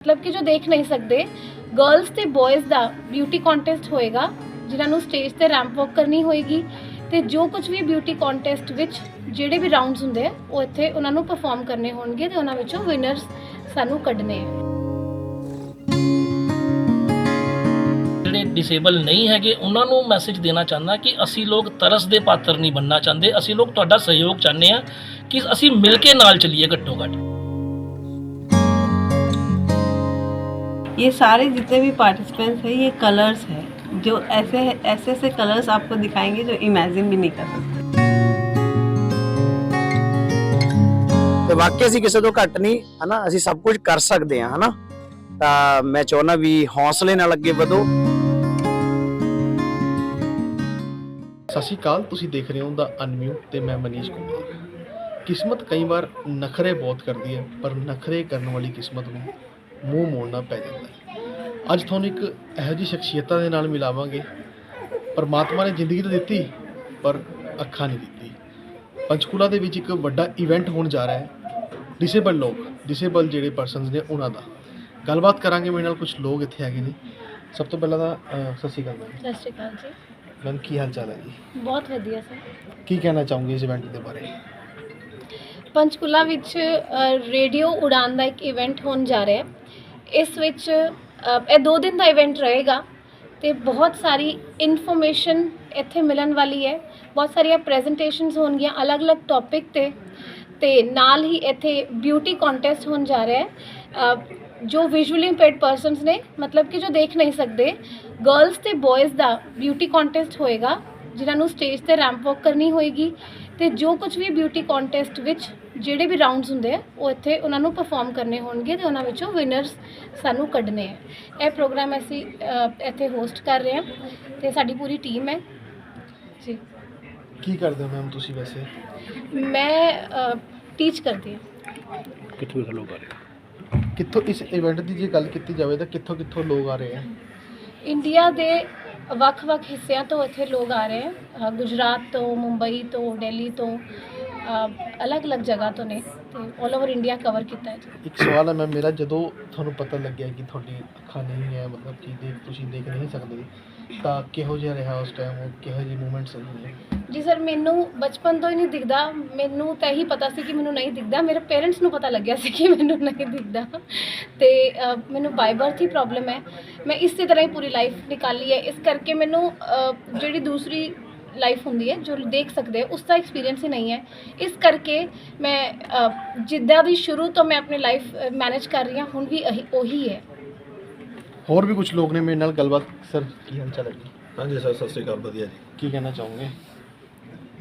ਮਤਲਬ ਕਿ ਜੋ ਦੇਖ ਨਹੀਂ ਸਕਦੇ ਗਰਲਸ ਤੇ ਬॉयਜ਼ ਦਾ ਬਿਊਟੀ ਕੰਟੈਸਟ ਹੋਏਗਾ, ਜਿਨ੍ਹਾਂ ਨੂੰ ਸਟੇਜ ਤੇ ਰੈਂਪ ਵਾਕ ਕਰਨੀ ਹੋਏਗੀ ਤੇ ਜੋ ਕੁਝ ਵੀ ਬਿਊਟੀ ਕੰਟੈਸਟ ਵਿੱਚ ਜਿਹੜੇ ਵੀ ਰਾਉਂਡਸ ਹੁੰਦੇ ਆ, ਉਹ ਇੱਥੇ ਉਹਨਾਂ ਨੂੰ ਪਰਫਾਰਮ ਕਰਨੇ ਹੋਣਗੇ ਤੇ ਉਹਨਾਂ ਵਿੱਚੋਂ ਵਿਨਰਸ ਸਾਨੂੰ ਕੱਢਨੇ ਆ। ਜਿਹੜੇ ਡਿਸੇਬਲ ਨਹੀਂ ਹੈਗੇ, ਉਹਨਾਂ ਨੂੰ ਮੈਸੇਜ ਦੇਣਾ ਚਾਹੁੰਦਾ ਕਿ ਅਸੀਂ ਲੋਕ ਤਰਸ ਦੇ ਪਾਤਰ ਨਹੀਂ ਬਣਨਾ ਚਾਹੁੰਦੇ, ਅਸੀਂ ਲੋਕ ਤੁਹਾਡਾ ਸਹਿਯੋਗ ਚਾਹੁੰਦੇ ਆ ਕਿ ਅਸੀਂ ਮਿਲ ਕੇ ਨਾਲ ਚੱਲੀਏ ਘੱਟੋ ਘੱਟ। ये सारे जितने भी पार्टिसिपेंट्स हैं ये कलर्स हैं जो ऐसे ऐसे ऐसे कलर्स आपको दिखाएंगे जो इमेजिन भी नहीं कर सकते ਤੇ ਵਾਕਿਆ ਅਸੀਂ ਕਿਸੇ ਤੋਂ ਘੱਟ ਨਹੀਂ ਹਨਾ ਅਸੀਂ ਸਭ ਕੁਝ ਕਰ ਸਕਦੇ ਹਾਂ ਹਨਾ ਤਾਂ ਮੈਂ ਚਾਹੁੰਦਾ ਵੀ ਹੌਸਲੇ ਨਾਲ ਅੱਗੇ ਵਧੋ ਸਤਿ ਸ਼੍ਰੀ ਅਕਾਲ ਤੁਸੀਂ ਦੇਖ ਰਹੇ ਹੋ ਦਾ ਅਨਮਿਊਟ ਤੇ ਮੈਂ ਮਨੀਸ਼ ਕੁਮਾਰ ਕਿਸਮਤ ਕਈ ਵਾਰ ਨਖਰੇ ਬਹੁਤ ਕਰਦੀ ਹੈ ਪਰ ਨਖਰੇ ਕਰਨ ਵਾਲੀ ਕਿਸਮਤ ਨੂੰ ਮੂੰਹ ਮੋੜਨਾ ਪੈ ਜਾਂਦਾ ਹੈ। ਅੱਜ ਤੁਹਾਨੂੰ ਇੱਕ ਇਹੋ ਜਿਹੀ ਸ਼ਖਸੀਅਤਾਂ ਦੇ ਨਾਲ ਮਿਲਾਵਾਂਗੇ। ਪਰਮਾਤਮਾ ਨੇ ਜ਼ਿੰਦਗੀ ਤਾਂ ਦਿੱਤੀ ਪਰ ਅੱਖਾਂ ਨਹੀਂ ਦਿੱਤੀ। ਪੰਚਕੂਲਾ ਦੇ ਵਿੱਚ ਇੱਕ ਵੱਡਾ ਇਵੈਂਟ ਹੋਣ ਜਾ ਰਿਹਾ ਹੈ। ਡਿਸੇਬਲ ਲੋਕ ਡਿਸੇਬਲ ਜਿਹੜੇ ਪਰਸਨਸ ਨੇ ਉਹਨਾਂ ਦਾ। ਗੱਲਬਾਤ ਕਰਾਂਗੇ ਮੇਰੇ ਨਾਲ ਕੁਝ ਲੋਕ ਇੱਥੇ ਹੈਗੇ ਨੇ। ਸਭ ਤੋਂ ਪਹਿਲਾਂ ਤਾਂ ਅਹ, ਸਤਿ ਸ਼੍ਰੀ ਅਕਾਲ ਮੈਮ। ਸਤਿ ਸ਼੍ਰੀ ਅਕਾਲ ਜੀ। ਮੈਮ ਕੀ ਹਾਲ ਚਾਲ ਹੈ ਜੀ? ਬਹੁਤ ਵਧੀਆ ਸਰ। ਕੀ ਕਹਿਣਾ ਚਾਹੋਗੇ ਇਸ ਇਵੈਂਟ ਦੇ ਬਾਰੇ? ਪੰਚਕੂਲਾ ਵਿੱਚ ਰੇਡੀਓ ਉਡਾਨ ਦਾ ਇੱਕ ਇਵੈਂਟ ਹੋਣ ਜਾ ਰਿਹਾ ਹੈ। ਇਸ ਵਿੱਚ ਇਹ 2 ਦਿਨ ਦਾ ਇਵੈਂਟ ਰਹੇਗਾ ਤੇ ਬਹੁਤ ਸਾਰੀ ਇਨਫੋਰਮੇਸ਼ਨ ਇੱਥੇ ਮਿਲਣ ਵਾਲੀ ਹੈ। ਬਹੁਤ ਸਾਰੀਆਂ ਪ੍ਰੈਜੈਂਟੇਸ਼ਨਸ ਹੋਣਗੀਆਂ ਅਲੱਗ-ਅਲੱਗ ਟੌਪਿਕ ਤੇ ਤੇ ਨਾਲ ਹੀ ਇੱਥੇ ਬਿਊਟੀ ਕੰਟੈਸਟ ਹੋਣ ਜਾ ਰਿਹਾ ਹੈ। ਜੋ ਵਿਜ਼ੂਅਲੀ ਇੰਪੇਅਰਡ ਪਰਸਨਸ ਨੇ, ਮਤਲਬ ਕਿ ਜੋ ਦੇਖ ਨਹੀਂ ਸਕਦੇ ਗਰਲਸ ਤੇ ਬॉयਜ਼ ਦਾ ਬਿਊਟੀ ਕੰਟੈਸਟ ਹੋਏਗਾ, ਜਿਨ੍ਹਾਂ ਨੂੰ ਸਟੇਜ ਤੇ ਰੈਂਪ ਵਾਕ ਕਰਨੀ ਹੋਏਗੀ। ਤੇ ਜੋ ਕੁਝ ਵੀ ਬਿਊਟੀ ਕੰਟੈਸਟ ਵਿੱਚ ਜਿਹੜੇ ਵੀ ਰਾਉਂਡਸ ਹੁੰਦੇ ਆ ਉਹ ਇੱਥੇ ਉਹਨਾਂ ਨੂੰ ਪਰਫਾਰਮ ਕਰਨੇ ਹੋਣਗੇ ਤੇ ਉਹਨਾਂ ਵਿੱਚੋਂ ਵਿਨਰਸ ਸਾਨੂੰ ਕੱਢਨੇ ਆ। ਇਹ ਪ੍ਰੋਗਰਾਮ ਅਸੀਂ ਅ, ਇੱਥੇ ਹੋਸਟ ਕਰ ਰਹੇ ਹਾਂ ਤੇ ਸਾਡੀ ਪੂਰੀ ਟੀਮ ਹੈ। ਜੀ। ਕੀ ਕਰਦੇ ਹੋ ਮੈਮ ਤੁਸੀਂ ਵੈਸੇ? ਮੈਂ ਟੀਚ ਕਰਦੀ ਹਾਂ। ਕਿੱਥੋਂ ਇਸ ਇਵੈਂਟ ਦੀ ਜੇ ਗੱਲ ਕੀਤੀ ਜਾਵੇ ਤਾਂ ਕਿੱਥੋਂ ਕਿੱਥੋਂ ਲੋਕ ਆ ਰਹੇ ਆ? ਇੰਡੀਆ ਦੇ ਵੱਖ-ਵੱਖ ਹਿੱਸਿਆਂ ਤੋਂ ਇੱਥੇ ਲੋਕ ਆ ਰਹੇ ਹੈ ਗੁਜਰਾਤ ਤੋਂ, ਮੁੰਬਈ ਤੋਂ, ਦਿੱਲੀ ਤੋਂ ਅਲੱਗ-ਅਲੱਗ ਜਗ੍ਹਾ ਤੋਂ ਨੇ ਤੇ 올 ਓਵਰ ਇੰਡੀਆ ਕਵਰ ਕੀਤਾ ਹੈ। ਜੀ ਇੱਕ ਸਵਾਲ ਹੈ ਮੈਮ, ਮੇਰਾ ਜਦੋਂ ਤੁਹਾਨੂੰ ਪਤਾ ਲੱਗਿਆ ਕਿ ਤੁਹਾਡੀ ਅੱਖਾਂ ਨਹੀਂ ਹੈ, ਮਤਲਬ ਕਿ ਦੇਖ ਤੁਸੀਂ ਦੇਖ ਨਹੀਂ ਸਕਦੇ ਤਾਂ ਕਿਹੋ ਜਿਹਾ ਰਿਹਾ ਉਸ ਟਾਈਮ ਉਹ ਕਿਹੋ ਜਿਹੇ ਮੂਵਮੈਂਟਸ ਨੇ? ਜੀ ਸਰ ਮੈਨੂੰ ਬਚਪਨ ਤੋਂ ਹੀ ਨਹੀਂ ਦਿਖਦਾ। ਮੈਨੂੰ ਤਾਂ ਇਹੀ ਪਤਾ ਸੀ ਕਿ ਮੈਨੂੰ ਨਹੀਂ ਦਿਖਦਾ। ਮੇਰੇ ਪੇਰੈਂਟਸ ਨੂੰ ਪਤਾ ਲੱਗਿਆ ਸੀ ਕਿ ਮੈਨੂੰ ਨਹੀਂ ਦਿਖਦਾ। ਤੇ ਅ, ਮੈਨੂੰ ਬਾਈ ਬਰਥ ਹੀ ਪ੍ਰੋਬਲਮ ਹੈ। ਮੈਂ ਇਸੇ ਤਰ੍ਹਾਂ ਹੀ ਪੂਰੀ ਲਾਈਫ ਨਿਕਾਲੀ ਹੈ। ਇਸ ਕਰਕੇ ਮੈਨੂੰ ਅ, ਜਿਹੜੀ ਦੂਸਰੀ ਲਾਈਫ ਹੁੰਦੀ ਹੈ ਜੋ ਦੇਖ ਸਕਦੇ ਆ, ਉਸ ਦਾ ਐਕਸਪੀਰੀਅੰਸ ਹੀ ਨਹੀਂ ਹੈ। ਇਸ ਕਰਕੇ ਮੈਂ ਅ, ਜਿੱਦਾਂ ਵੀ ਸ਼ੁਰੂ ਤੋਂ ਮੈਂ ਆਪਣੀ ਲਾਈਫ ਮੈਨੇਜ ਕਰ ਰਹੀ ਹਾਂ ਹੁਣ ਵੀ ਇਹੀ ਉਹੀ ਹੈ। ਹੋਰ ਵੀ ਕੁਝ ਲੋਕ ਨੇ ਮੇਰੇ ਨਾਲ ਗੱਲਬਾਤ? ਸਰ ਕੀ ਹਾਲ ਚਾਲ ਹੈ ਜੀ? ਹਾਂਜੀ ਸਰ ਸਤਿ ਸ਼੍ਰੀ ਅਕਾਲ ਵਧੀਆ ਜੀ। ਕੀ ਕਹਿਣਾ ਚਾਹੋਗੇ?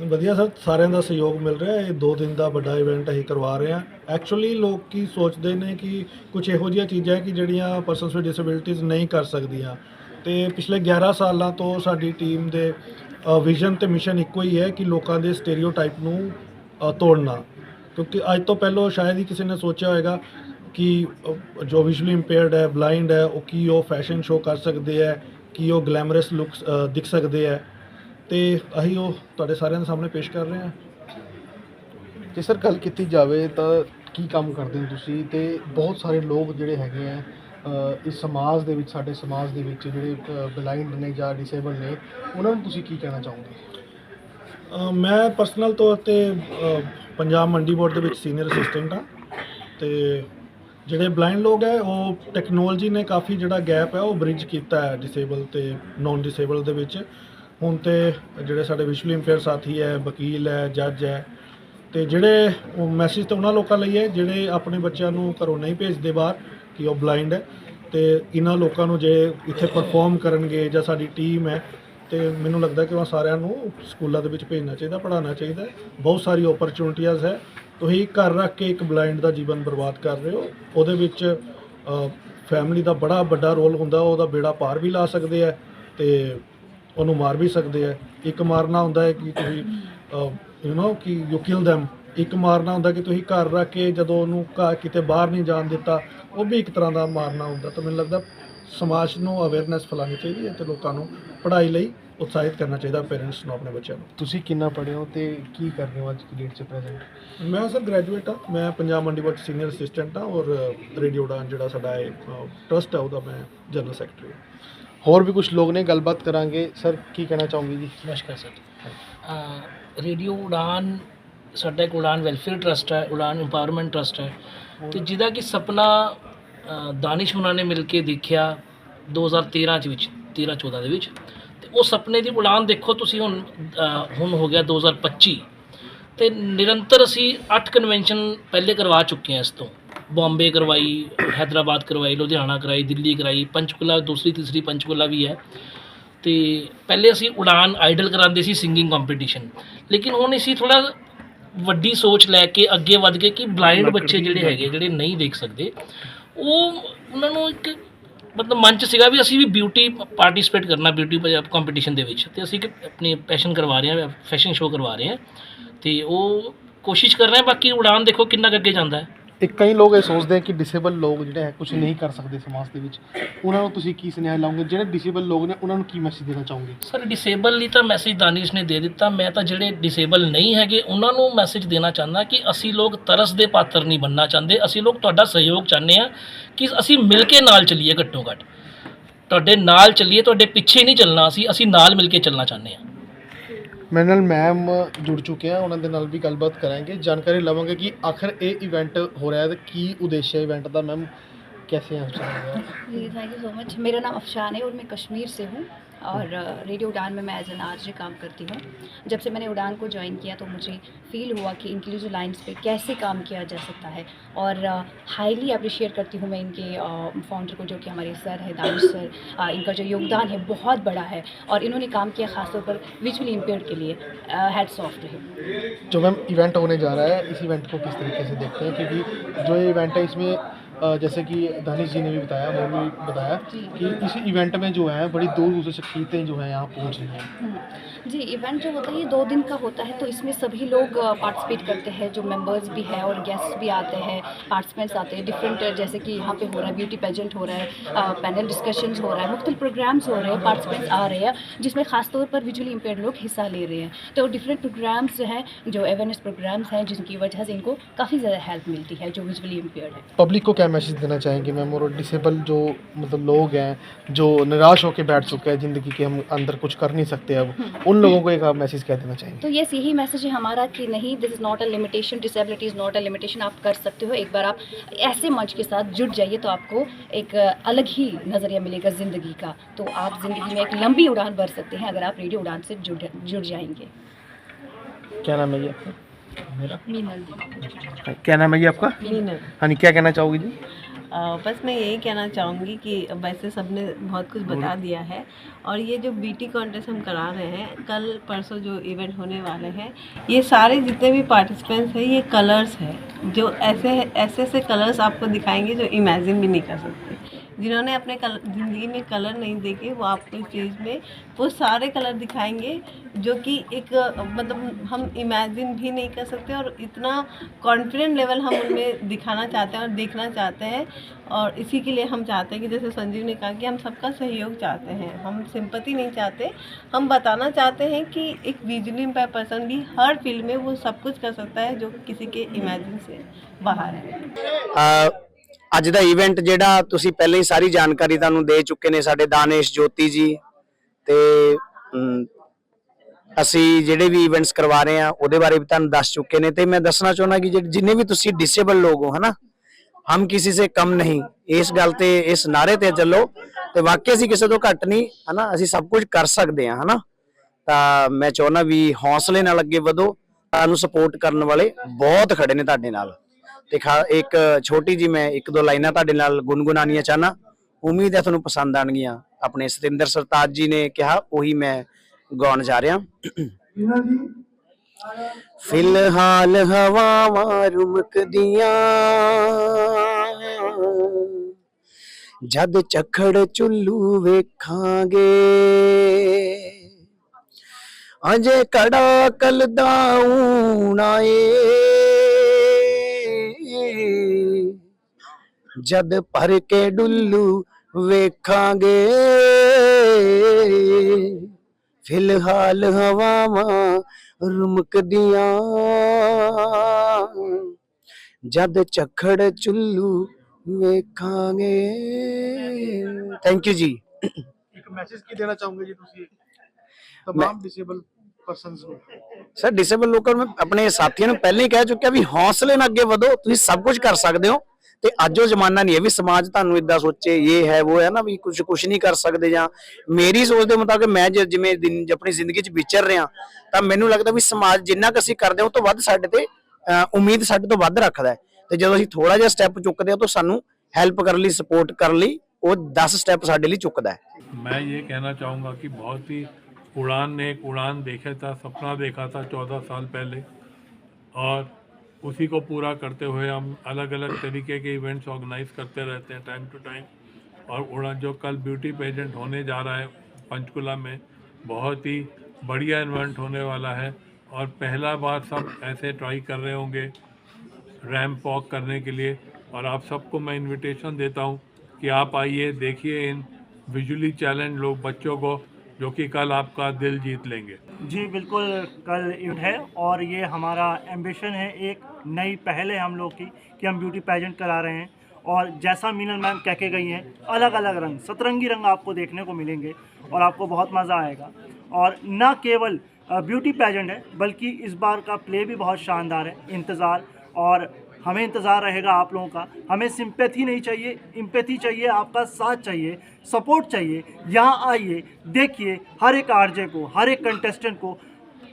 ਵਧੀਆ ਸਰ ਸਾਰਿਆਂ ਦਾ ਸਹਿਯੋਗ ਮਿਲ ਰਿਹਾ ਇਹ 2 ਦਿਨ ਦਾ ਵੱਡਾ ਇਵੈਂਟ ਅਸੀਂ ਕਰਵਾ ਰਹੇ ਹਾਂ। ਐਕਚੁਅਲੀ ਲੋਕ ਕੀ ਸੋਚਦੇ ਨੇ ਕਿ ਕੁਝ ਇਹੋ ਜਿਹੀਆਂ ਚੀਜ਼ਾਂ ਹੈ ਕਿ ਜਿਹੜੀਆਂ ਪਰਸਨਸ ਵਿਦ ਡਿਸੇਬਿਲਿਟੀਜ਼ ਨਹੀਂ ਕਰ ਸਕਦੀਆਂ। ਤੇ ਪਿਛਲੇ 11 ਸਾਲਾਂ ਤੋਂ ਸਾਡੀ ਟੀਮ ਦੇ ਵਿਜ਼ਨ ਤੇ ਮਿਸ਼ਨ ਇੱਕੋ ਹੀ ਹੈ ਕਿ ਲੋਕਾਂ ਦੇ ਸਟੇਰੀਓਟਾਈਪ ਨੂੰ ਅ, ਤੋੜਨਾ। ਕਿਉਂਕਿ ਅੱਜ ਤੋਂ ਪਹਿਲਾਂ ਸ਼ਾਇਦ ਹੀ ਕਿਸੇ ਨੇ ਸੋਚਿਆ ਹੋਵੇਗਾ ਕਿ ਜੋ ਵਿਜ਼ੂਅਲੀ ਇੰਪੇਅਰਡ ਹੈ ਬਲਾਈਂਡ ਹੈ ਉਹ ਕੀ ਉਹ ਫੈਸ਼ਨ ਸ਼ੋ ਕਰ ਸਕਦੇ ਹੈ ਕੀ ਉਹ ਗਲੈਮਰਸ ਲੁੱਕਸ ਦਿਖ ਸਕਦੇ ਹੈ। ਤੇ ਅਸੀਂ ਉਹ ਤੁਹਾਡੇ ਸਾਰਿਆਂ ਦੇ ਸਾਹਮਣੇ ਪੇਸ਼ ਕਰ ਰਹੇ ਹਾਂ। ਜੇ ਸਰ ਗੱਲ ਕੀਤੀ ਜਾਵੇ ਤਾਂ ਕੀ ਕੰਮ ਕਰਦੇ ਹੋ ਤੁਸੀਂ? ਤੇ ਬਹੁਤ ਸਾਰੇ ਲੋਕ ਜਿਹੜੇ ਹੈਗੇ ਆ ਇਸ ਸਮਾਜ ਦੇ ਵਿੱਚ ਸਾਡੇ ਸਮਾਜ ਦੇ ਵਿੱਚ ਜਿਹੜੇ ਬਲਾਈਂਡ ਨੇ ਜਾਂ ਡਿਸੇਬਲ ਨੇ ਉਹਨਾਂ ਨੂੰ ਤੁਸੀਂ ਕੀ ਕਹਿਣਾ ਚਾਹੋਗੇ? ਮੈਂ ਪਰਸਨਲ ਤੌਰ ਤੇ ਪੰਜਾਬ ਮੰਡੀ ਬੋਰਡ ਦੇ ਵਿੱਚ ਸੀਨੀਅਰ ਅਸਿਸਟੈਂਟ ਹਾਂ। ਤੇ ਜਿਹੜੇ ਬਲਾਈਂਡ ਲੋਕ ਹੈ, ਉਹ ਟੈਕਨੋਲੋਜੀ ਨੇ ਕਾਫੀ ਜਿਹੜਾ ਗੈਪ ਹੈ, ਉਹ ਬ੍ਰਿਜ ਕੀਤਾ ਹੈ ਡਿਸੇਬਲ ਤੇ ਨਾਨ ਡਿਸੇਬਲ ਦੇ ਵਿੱਚ। ਹੁਣ ਤੇ ਜਿਹੜੇ ਸਾਡੇ ਵਿਜ਼ੂਅਲੀ ਇੰਪੇਅਰ ਸਾਥੀ ਹੈ, ਵਕੀਲ ਹੈ ਜੱਜ ਹੈ, ਤੇ ਜਿਹੜੇ ਉਹ ਮੈਸੇਜ ਤਾਂ ਉਹਨਾਂ ਲੋਕਾਂ ਲਈ ਹੈ, ਜਿਹੜੇ ਆਪਣੇ ਬੱਚਿਆਂ ਨੂੰ ਘਰੋਂ ਨਹੀਂ ਭੇਜਦੇ ਬਾਹਰ, ਕਿ ਉਹ ਬਲਾਈਂਡ ਹੈ, ਤੇ ਇਹਨਾਂ ਲੋਕਾਂ ਨੂੰ ਜੇ ਇੱਥੇ ਪਰਫਾਰਮ ਕਰਨਗੇ ਜਾਂ ਸਾਡੀ ਟੀਮ ਹੈ ਤੇ ਮੈਨੂੰ ਲੱਗਦਾ ਕਿ ਉਹ ਸਾਰਿਆਂ ਨੂੰ ਸਕੂਲਾਂ ਦੇ ਵਿੱਚ ਭੇਜਣਾ ਚਾਹੀਦਾ, ਪੜ੍ਹਾਉਣਾ ਚਾਹੀਦਾ ਹੈ। ਬਹੁਤ ਸਾਰੀ ਓਪਰਚੁਨਿਟੀਆਂ ਹੈ। ਤੁਸੀਂ ਘਰ ਰੱਖ ਕੇ ਇੱਕ ਬਲਾਈਂਡ ਦਾ ਜੀਵਨ ਬਰਬਾਦ ਕਰ ਰਹੇ ਹੋ। ਉਹਦੇ ਵਿੱਚ ਫੈਮਿਲੀ ਦਾ ਬੜਾ ਵੱਡਾ ਰੋਲ ਹੁੰਦਾ, ਉਹਦਾ ਬੇੜਾ ਪਾਰ ਵੀ ਲਾ ਸਕਦੇ ਆ ਤੇ ਉਹਨੂੰ ਮਾਰ ਵੀ ਸਕਦੇ ਆ ਇੱਕ ਮਾਰਨਾ ਹੁੰਦਾ ਹੈ ਕਿ ਤੁਸੀਂ ਯੂ نو ਕਿ ਯੂ ਕਿਲ them ਇੱਕ ਮਾਰਨਾ ਹੁੰਦਾ ਕਿ ਤੁਸੀਂ ਘਰ ਰੱਖ ਕੇ ਜਦੋਂ ਉਹਨੂੰ ਘਰ ਕਿਤੇ ਬਾਹਰ ਨਹੀਂ ਜਾਣ ਦਿੱਤਾ, ਉਹ ਵੀ ਇੱਕ ਤਰ੍ਹਾਂ ਦਾ ਮਾਰਨਾ ਹੁੰਦਾ। ਤਾਂ ਮੈਨੂੰ ਲੱਗਦਾ ਸਮਾਜ ਨੂੰ ਅਵੇਅਰਨੈਸ ਫੈਲਾਉਣੀ ਚਾਹੀਦੀ ਹੈ ਤੇ ਲੋਕਾਂ ਨੂੰ ਪੜ੍ਹਾਈ ਲਈ ਉਤਸ਼ਾਹਿਤ ਕਰਨਾ ਚਾਹੀਦਾ ਪੇਰੈਂਟਸ ਨੂੰ ਆਪਣੇ ਬੱਚਿਆਂ ਨੂੰ। ਤੁਸੀਂ ਕਿੰਨਾ ਪੜ੍ਹੇ ਹੋ ਤੇ ਕੀ ਕਰ ਰਹੇ ਹੋ ਅੱਜ ਦੀ ਡੇਟ 'ਚ ਪ੍ਰੈਜ਼ੈਂਟ ਮੈਂ ਸਰ ਗ੍ਰੈਜੂਏਟ ਹਾਂ ਮੈਂ ਪੰਜਾਬ ਮੰਡੀ ਬੋਰਡ ਸੀਨੀਅਰ ਅਸਿਸਟੈਂਟ ਹਾਂ ਔਰ ਰੇਡੀਓ ਉਡਾਨ ਜਿਹੜਾ ਸਾਡਾ ਹੈ ਟਰਸਟ ਹੈ ਉਹਦਾ ਮੈਂ ਜਨਰਲ ਸੈਕਟਰੀ ਹਾਂ। ਹੋਰ ਵੀ ਕੁਝ ਲੋਕ ਨੇ ਗੱਲਬਾਤ ਕਰਾਂਗੇ। ਸਰ ਕੀ ਕਹਿਣਾ ਚਾਹੋਗੇ ਜੀ? ਨਮਸਕਾਰ ਸਰ। ਰੇਡੀਓ ਉਡਾਨ ਸਾਡਾ ਇੱਕ ਉਡਾਨ ਵੈਲਫੇਅਰ ਟਰਸਟ ਹੈ ਉਡਾਨ ਇੰਪਾਵਰਮੈਂਟ ਟਰਸਟ ਹੈ। ਤੇ ਜਿਹਦਾ ਕਿ ਸੁਪਨਾ ਦਾਨਿਸ਼ ਹੁਣਾਂ ਨੇ ਮਿਲ ਕੇ ਦੇਖਿਆ 2013 ਚ ਵਿੱਚ 13 14 ਦੇ ਵਿੱਚ। ਤੇ ਉਹ ਸੁਪਨੇ ਦੀ ਉਡਾਨ ਦੇਖੋ ਤੁਸੀਂ ਹੁਣ ਹੁਣ ਹੋ ਗਿਆ 2025 ਤੇ ਨਿਰੰਤਰ ਅਸੀਂ 8 ਕਨਵੈਨਸ਼ਨ ਪਹਿਲੇ ਕਰਵਾ ਚੁੱਕੇ ਹਾਂ ਇਸ ਤੋਂ। ਬੰਬੇ ਕਰਵਾਈ ਹੈਦਰਾਬਾਦ ਕਰਵਾਈ ਲੁਧਿਆਣਾ ਕਰਾਈ ਦਿੱਲੀ ਕਰਾਈ ਪੰਚਕੁਲਾ ਦੂਸਰੀ ਤੀਸਰੀ ਪੰਚਕੁਲਾ ਵੀ ਹੈ। ਤੇ ਪਹਿਲੇ ਅਸੀਂ ਉਡਾਨ ਆਈਡਲ ਕਰਾਉਂਦੇ ਸੀ ਸਿੰਗਿੰਗ ਕੰਪੀਟੀਸ਼ਨ ਲੇਕਿਨ ਹੁਣ ਅਸੀਂ ਥੋੜਾ ਵੱਡੀ ਸੋਚ ਲੈ ਕੇ ਅੱਗੇ ਵੱਧ ਗਏ ਕਿ ਬਲਾਈਂਡ ਬੱਚੇ ਜਿਹੜੇ ਹੈਗੇ ਜਿਹੜੇ ਨਹੀਂ ਦੇਖ ਸਕਦੇ ਉਹ ਉਹਨਾਂ ਨੂੰ ਇੱਕ ਮਤਲਬ ਮਨ 'ਚ ਸੀਗਾ ਵੀ ਅਸੀਂ ਵੀ ਬਿਊਟੀ ਪਾਰਟਿਸਿਪੇਟ ਕਰਨਾ ਬਿਊਟੀ ਕੰਪੀਟੀਸ਼ਨ ਦੇ ਵਿੱਚ। ਤੇ ਅਸੀਂ ਕਿ ਆਪਣੀ ਪੈਸ਼ਨ ਕਰਵਾ ਰਹੇ ਹਾਂ ਫੈਸ਼ਨ ਸ਼ੋਅ ਕਰਵਾ ਰਹੇ ਹਾਂ। ਤੇ ਉਹ ਕੋਸ਼ਿਸ਼ ਕਰ ਰਹੇ ਹਾਂ, ਬਾਕੀ ਉਡਾਨ ਦੇਖੋ ਕਿੰਨਾ ਕੁ ਅੱਗੇ ਜਾਂਦਾ ਹੈ। ਇੱਕ ਕਈ ਲੋਕ ਇਹ ਸੋਚਦੇ ਆ ਕਿ ਡਿਸੇਬਲ ਲੋਕ ਜਿਹੜੇ ਹੈ ਕੁਝ ਨਹੀਂ ਕਰ ਸਕਦੇ ਸਮਾਜ ਦੇ ਵਿੱਚ। ਉਹਨਾਂ ਨੂੰ ਤੁਸੀਂ ਕੀ ਸੁਨੇਹਾ ਲਾਓਗੇ? ਜਿਹੜੇ ਡਿਸੇਬਲ ਲੋਕ ਨੇ, ਉਹਨਾਂ ਨੂੰ ਕੀ ਮੈਸੇਜ ਦੇਣਾ ਚਾਹੋਗੇ? ਸਰ ਡਿਸੇਬਲ ਲਈ ਤਾਂ ਮੈਸੇਜ ਦਾਨਿਸ਼ ਨੇ ਦੇ ਦਿੱਤਾ। ਮੈਂ ਤਾਂ ਜਿਹੜੇ ਡਿਸੇਬਲ ਨਹੀਂ ਹੈਗੇ, ਉਹਨਾਂ ਨੂੰ ਮੈਸੇਜ ਦੇਣਾ ਚਾਹੁੰਦਾ ਕਿ ਅਸੀਂ ਲੋਕ ਤਰਸ ਦੇ ਪਾਤਰ ਨਹੀਂ ਬਣਨਾ ਚਾਹੁੰਦੇ। ਅਸੀਂ ਲੋਕ ਤੁਹਾਡਾ ਸਹਿਯੋਗ ਚਾਹੁੰਦੇ ਆ ਕਿ ਅਸੀਂ ਮਿਲ ਕੇ ਨਾਲ ਚੱਲੀਏ ਘੱਟੋ ਘੱਟ। ਤੁਹਾਡੇ ਨਾਲ ਚੱਲੀਏ, ਤੁਹਾਡੇ ਪਿੱਛੇ ਨਹੀਂ ਚੱਲਣਾ ਅਸੀਂ ਅਸੀਂ ਨਾਲ ਮਿਲ ਕੇ ਚੱਲਣਾ ਚਾਹੁੰਦੇ ਆ ਮੇਰੇ ਨਾਲ ਮੈਮ ਜੁੜ ਚੁੱਕੇ ਆ, ਉਹਨਾਂ ਦੇ ਨਾਲ ਵੀ ਗੱਲਬਾਤ ਕਰਾਂਗੇ। ਜਾਣਕਾਰੀ ਲਵਾਂਗੇ ਕਿ ਆਖਰ ਇਹ ਇਵੈਂਟ ਹੋ ਰਿਹਾ ਹੈ ਤੇ ਕੀ ਉਦੇਸ਼ ਹੈ ਇਵੈਂਟ ਦਾ ਮੈਮ कैसे हैं आप जी थैंक यू सो मच मेरा नाम अफशान है और मैं कश्मीर से हूँ और रेडियो उड़ान में मैं एज एन आरजे काम करती हूँ। जब से मैंने उड़ान को ज्वाइन किया तो मुझे फील हुआ कि इंक्लूसिव लाइंस पे कैसे काम किया जा सकता है और हाईली अप्रिशिएट करती हूँ मैं इनके फाउंडर को जो कि हमारे सर है दानिश सर इनका जो योगदान है बहुत बड़ा है और इन्होंने काम किया ख़ासतौर पर विजुअली इम्पेयर के लिए हेड्स ऑफ़ टू हिम जो मैम इवेंट होने जा रहा है इस इवेंट को किस तरीके से देखते हैं? क्योंकि जो ये इवेंट है इसमें जैसे कि दानिश जी ने भी बताया मैंने भी बताया कि इस इवेंट में जो है बड़ी दूर दूर से शख्सियतें जो है यहाँ पहुँच रही हैं। हम्म, जी इवेंट जो होता है ये दो दिन का होता है तो इसमें सभी लोग पार्टिसिपेट करते हैं जो मेंबर्स भी हैं और गेस्ट भी आते हैं पार्टिसिपेंट्स आते हैं डिफरेंट जैसे कि यहाँ पे हो रहा है ब्यूटी पेजेंट हो रहा है पैनल डिस्कशन हो रहा है मुख्तलिफ़ प्रोग्राम्स हो रहे हैं पार्टिसिपेंट्स आ रहे हैं जिसमें ख़ास तौर पर विजुअली इम्पेयर्ड लोग हिस्सा ले रहे हैं। तो डिफरेंट प्रोग्राम्स जो हैं जो अवेयरनेस प्रोग्राम्स हैं जिनकी वजह से इनको काफ़ी ज़्यादा हेल्प मिलती है जो विजुअली इम्पेयर्ड है। पब्लिक को मैसेज देना चाहेंगे मैम और डिसेबल जो मतलब लोग हैं जो निराश होकर बैठ चुके हैं ज़िंदगी के हम अंदर कुछ कर नहीं सकते अब उन लोगों को एक आप मैसेज क्या देना चाहेंगे। तो यस यही मैसेज है हमारा कि नहीं this is not a limitation disability is not a limitation आप कर सकते हो। एक बार आप ऐसे मंच के साथ जुड़ जाइए तो आपको एक अलग ही नज़रिया मिलेगा ज़िंदगी का। तो आप ज़िंदगी में एक लंबी उड़ान भर सकते हैं अगर आप रेडियो उड़ान से जुड़ जुड़ जाएँगे। क्या नाम है जी क्या नाम है जी आपका? मीनल। हाँ जी क्या कहना चाहोगी जी? अ, बस मैं यही कहना चाहूँगी कि वैसे सबने बहुत कुछ बता दिया है और ये जो बीटी कॉन्टेस्ट हम करा रहे हैं कल परसों जो इवेंट होने वाले हैं ये सारे जितने भी पार्टिसिपेंट्स हैं ये कलर्स हैं जो ऐसे ऐसे ऐसे कलर्स आपको दिखाएँगे जो इमेजिन भी नहीं कर सकते। जिन्होंने अपने कल ज़िंदगी में कलर नहीं देखे वो आपको इस चीज़ में वो सारे कलर दिखाएँगे जो कि एक मतलब हम इमेजिन भी नहीं कर सकते और इतना कॉन्फिडेंट लेवल हम उनमें दिखाना चाहते हैं और देखना चाहते हैं। और इसी के लिए हम चाहते हैं कि जैसे संजीव ने कहा कि हम सबका सहयोग चाहते हैं हम सिंपति नहीं चाहते हम बताना चाहते हैं कि एक विजुअली इम्पेयर पर्सन भी हर फ़ील्ड में वो सब कुछ कर सकता है जो किसी के इमेजिन से बाहर है। ਅ, ਅੱਜ ਦਾ ਇਵੈਂਟ ਜਿਹੜਾ ਤੁਸੀਂ ਪਹਿਲਾਂ ਹੀ ਸਾਰੀ ਜਾਣਕਾਰੀ ਤੁਹਾਨੂੰ ਦੇ ਚੁੱਕੇ ਨੇ ਸਾਡੇ ਦਾਨੇਸ਼ ਜੋਤੀ ਜੀ ਤੇ ਅਸੀਂ ਜਿਹੜੇ ਵੀ ਇਵੈਂਟਸ ਕਰਵਾ ਰਹੇ ਆ ਉਹਦੇ ਬਾਰੇ ਵੀ ਤੁਹਾਨੂੰ ਦੱਸ ਚੁੱਕੇ ਨੇ ਤੇ ਮੈਂ ਦੱਸਣਾ ਚਾਹੁੰਦਾ ਕਿ ਜਿੰਨੇ ਵੀ ਤੁਸੀਂ ਡਿਸੇਬਲ ਲੋਕ ਹੋ, ਹਨਾ, ਹਮ ਕਿਸੇ ਸੇ ਕਮ ਨਹੀਂ। ਇਸ ਗੱਲ ਤੇ, ਇਸ ਨਾਰੇ ਤੇ ਚੱਲੋ ਤੇ ਵਾਕਿਆ ਅਸੀਂ ਕਿਸੇ ਤੋਂ ਘੱਟ ਨਹੀਂ, ਹਨਾ, ਅਸੀਂ ਸਭ ਕੁਝ ਕਰ ਸਕਦੇ ਆ ਹਨਾ। ਤਾਂ ਮੈਂ ਚਾਹੁੰਦਾ ਵੀ ਹੌਸਲੇ ਨਾਲ ਅੱਗੇ ਵਧੋ, ਤੁਹਾਨੂੰ ਸਪੋਰਟ ਕਰਨ ਵਾਲੇ ਬਹੁਤ ਖੜੇ ਨੇ ਤੁਹਾਡੇ ਨਾਲ। ਤੇ ਇੱਕ ਛੋਟੀ ਜੀ ਮੈਂ ਇੱਕ ਦੋ ਲਾਈਨਾਂ ਤੁਹਾਡੇ ਨਾਲ ਗੁੰਗੁਣਾਉਣੀਆਂ ਚਾਹਨਾ। ਉਮੀਦ ਹੈ ਤੁਹਾਨੂੰ ਪਸੰਦ ਆਣਗੀਆਂ ਆਪਣੇ ਸਤਿੰਦਰ ਸਰਤਾਜ ਜੀ ਨੇ ਕਿਹਾ, ਉਹੀ ਮੈਂ ਗਾਉਣ ਜਾ ਰਿਹਾ। ਫਿਲਹਾਲ ਹਵਾਵਾਂ ਰੁਮਕਦੀਆਂ। ਜਦ ਚਖੜ ਚੁੱਲੂ ਵੇਖਾਂਗੇ। ਅਜੇ ਕੜਾ ਕਲਦਾ ਊਣਾ ਏ ਜਦ ਭਰ ਕੇ ਡੁੱਲੂ ਵੇਖਾਂਗੇ। ਫਿਲਹਾਲ ਹਵਾਵਾਂ ਰੁਮਕਦੀਆਂ। ਜਦ ਝਖੜ ਚੁੱਲੂ ਵੇਖਾਂਗੇ। ਥੈਂਕ ਯੂ ਜੀ। ਇੱਕ ਮੈਸੇਜ ਕੀ ਦੇਣਾ ਚਾਹੋਗੇ ਜੀ ਤੁਸੀਂ? ਤਮਾਮ ਡਿਸੇਬਲ ਪਰਸਨਸ ਨੂੰ। ਸਰ ਡਿਸੇਬਲ ਲੋਕਾਂ ਨੂੰ ਮੈਂ ਆਪਣੇ ਸਾਥੀਆਂ ਨੂੰ ਪਹਿਲਾਂ ਹੀ ਕਹਿ ਚੁੱਕਿਆ ਵੀ ਹੌਸਲੇ ਨਾਲ ਅੱਗੇ ਵਧੋ ਤੁਸੀਂ ਸਭ ਕੁਝ ਕਰ ਸਕਦੇ ਹੋ। ਤੇ ਅੱਜ ਉਹ ਜ਼ਮਾਨਾ ਨਹੀਂ ਹੈ ਵੀ ਸਮਾਜ ਤੁਹਾਨੂੰ ਇਦਾਂ ਸੋਚੇ ਇਹ ਹੈ ਉਹ ਹੈ ਨਾ ਵੀ ਕੁਝ ਕੁਝ ਨਹੀਂ ਕਰ ਸਕਦੇ ਜਾਂ ਮੇਰੀ ਸੋਚ ਦੇ ਮੁਤਾਬਕ ਮੈਂ ਜੇ- ਜਿਵੇਂ ਦਿਨ ਆਪਣੀ ਜ਼ਿੰਦਗੀ 'ਚ ਵਿਚਰ ਰਿਹਾ ਤਾਂ ਮੈਨੂੰ ਲੱਗਦਾ ਵੀ ਸਮਾਜ ਜਿੰਨਾ ਕੁ ਅਸੀਂ ਕਰਦੇ ਹਾਂ ਉਹ ਤੋਂ ਵੱਧ ਸਾਡੇ ਤੇ ਅਹ, ਉਮੀਦ ਸਾਡੇ ਤੋਂ ਵੱਧ ਰੱਖਦਾ ਹੈ ਤੇ ਜਦੋਂ ਅਸੀਂ ਥੋੜਾ ਜਿਹਾ ਸਟੈਪ ਚੁੱਕਦੇ ਹਾਂ ਤਾਂ ਸਾਨੂੰ ਹੈਲਪ ਕਰਨ ਲਈ ਸਪੋਰਟ ਕਰਨ ਲਈ ਉਹ 10 ਸਟੈਪ ਸਾਡੇ ਲਈ ਚੁੱਕਦਾ ਹੈ मैं ये कहना चाहूँगा कि बहुत ही उड़ान ने एक उड़ान देखा था सपना देखा था चौदह साल पहले और उसी को पूरा करते हुए हम अलग अलग तरीके के इवेंट्स ऑर्गेनाइज करते रहते हैं टाइम टू टाइम और उड़ान जो कल ब्यूटी पेजेंट होने जा रहा है, पंचकुला में, बहुत ही बढ़िया इवेंट होने वाला है। और पहला बार सब ऐसे ट्राई कर रहे होंगे रैम्प वॉक करने के लिए। और आप सबको मैं इनविटेशन देता हूँ कि आप आइए, देखिए इन विजुअली चैलेंज लोग, बच्चों को। जो कि कल आपका दिल जीत लेंगे। जी, बिल्कुल, कल इवेंट है और ये हमारा एम्बिशन है एक नई पहल है हम लोग की, कि हम ब्यूटी पेजेंट करा रहे हैं और जैसा मीनल मैम कह के गई हैं अलग अलग रंग, सतरंगी रंग आपको देखने को मिलेंगे और आपको बहुत मज़ा आएगा। और न केवल ब्यूटी पेजेंट है, बल्कि इस बार का प्ले भी बहुत शानदार है, इंतज़ार और हमें इंतज़ार रहेगा आप लोगों का। हमें सिंपैथी नहीं चाहिए इम्पैथी चाहिए, आपका साथ चाहिए सपोर्ट चाहिए। यहाँ आइए, देखिए हर एक आरजे को, हर एक कंटेस्टेंट को,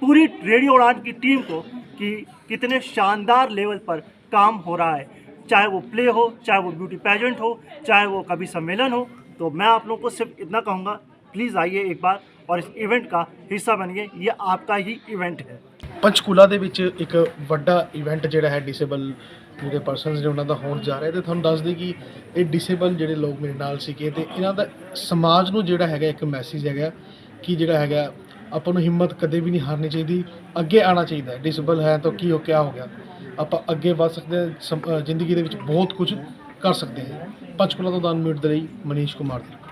पूरी रेडियो उड़ान की टीम को कि कितने शानदार लेवल पर काम हो रहा है। चाहे वो प्ले हो, चाहे वो ब्यूटी पेजेंट हो, चाहे वो कभी सम्मेलन हो तो मैं आप लोगों को सिर्फ़ इतना कहूँगा प्लीज़ आइए एक बार और इस इवेंट का हिस्सा बनिए। ये आपका ही इवेंट है। ਪੰਚਕੂਲਾ ਦੇ ਵਿੱਚ ਇੱਕ ਵੱਡਾ ਇਵੈਂਟ ਜਿਹੜਾ ਹੈ ਡਿਸੇਬਲ ਜਿਹੜੇ ਪਰਸਨਸ ਨੇ ਉਹਨਾਂ ਦਾ ਹੋਣ ਜਾ ਰਿਹਾ ਤੇ ਤੁਹਾਨੂੰ ਦੱਸ ਦਈਏ ਕਿ ਇਹ ਡਿਸੇਬਲ ਜਿਹੜੇ ਲੋਕ ਮੇਰੇ ਨਾਲ ਸੀਗੇ ਤੇ ਇਹਨਾਂ ਦਾ ਸਮਾਜ ਨੂੰ ਜਿਹੜਾ ਹੈਗਾ ਇੱਕ ਮੈਸੇਜ ਹੈਗਾ ਕਿ ਜਿਹੜਾ ਹੈਗਾ ਆਪਾਂ ਨੂੰ ਹਿੰਮਤ ਕਦੇ ਵੀ ਨਹੀਂ ਹਾਰਨੀ ਚਾਹੀਦੀ, ਅੱਗੇ ਆਉਣਾ ਚਾਹੀਦਾ ਹੈ। ਡਿਸੇਬਲ ਹੈ ਤਾਂ ਕੀ ਹੋ ਕਿਆ ਹੋ ਗਿਆ। ਆਪਾਂ ਅੱਗੇ ਵਧ ਸਕਦੇ ਹਾਂ, ਸਮ- ਜ਼ਿੰਦਗੀ ਦੇ ਵਿੱਚ ਬਹੁਤ ਕੁਝ ਕਰ ਸਕਦੇ ਹਾਂ। ਪੰਚਕੂਲਾ ਤੋਂ ਦਾਨ ਮਿੰਟ ਦੇ ਲਈ ਮਨੀਸ਼ ਕੁਮਾਰ ਦੀ